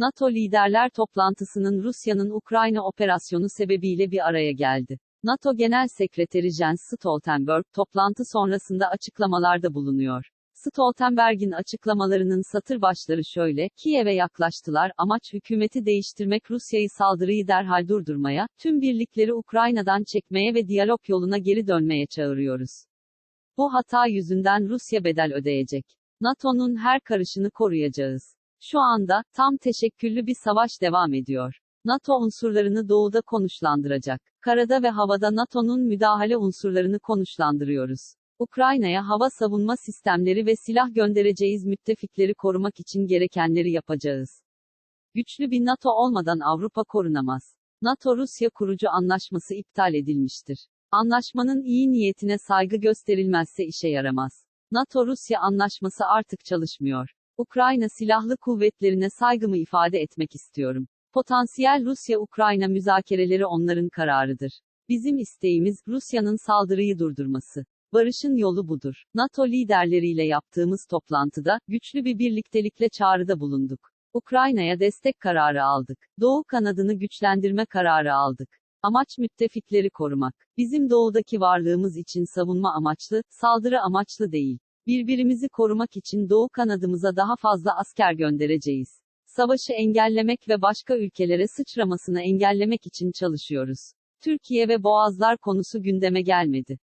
NATO liderler toplantısının Rusya'nın Ukrayna operasyonu sebebiyle bir araya geldi. NATO Genel Sekreteri Jens Stoltenberg, toplantı sonrasında açıklamalarda bulunuyor. Stoltenberg'in açıklamalarının satır başları şöyle, Kiev'e yaklaştılar, amaç hükümeti değiştirmek Rusya'yı saldırıyı derhal durdurmaya, tüm birlikleri Ukrayna'dan çekmeye ve diyalog yoluna geri dönmeye çağırıyoruz. Bu hata yüzünden Rusya bedel ödeyecek. NATO'nun her karışını koruyacağız. Şu anda, tam teşekküllü bir savaş devam ediyor. NATO unsurlarını doğuda konuşlandıracak. Karada ve havada NATO'nun müdahale unsurlarını konuşlandırıyoruz. Ukrayna'ya hava savunma sistemleri ve silah göndereceğiz müttefikleri korumak için gerekenleri yapacağız. Güçlü bir NATO olmadan Avrupa korunamaz. NATO-Rusya kurucu anlaşması iptal edilmiştir. Anlaşmanın iyi niyetine saygı gösterilmezse işe yaramaz. NATO-Rusya anlaşması artık çalışmıyor. Ukrayna silahlı kuvvetlerine saygımı ifade etmek istiyorum. Potansiyel Rusya-Ukrayna müzakereleri onların kararıdır. Bizim isteğimiz, Rusya'nın saldırıyı durdurması. Barışın yolu budur. NATO liderleriyle yaptığımız toplantıda, güçlü bir birliktelikle çağrıda bulunduk. Ukrayna'ya destek kararı aldık. Doğu kanadını güçlendirme kararı aldık. Amaç müttefikleri korumak. Bizim doğudaki varlığımız için savunma amaçlı, saldırı amaçlı değil. Birbirimizi korumak için Doğu kanadımıza daha fazla asker göndereceğiz. Savaşı engellemek ve başka ülkelere sıçramasını engellemek için çalışıyoruz. Türkiye ve Boğazlar konusu gündeme gelmedi.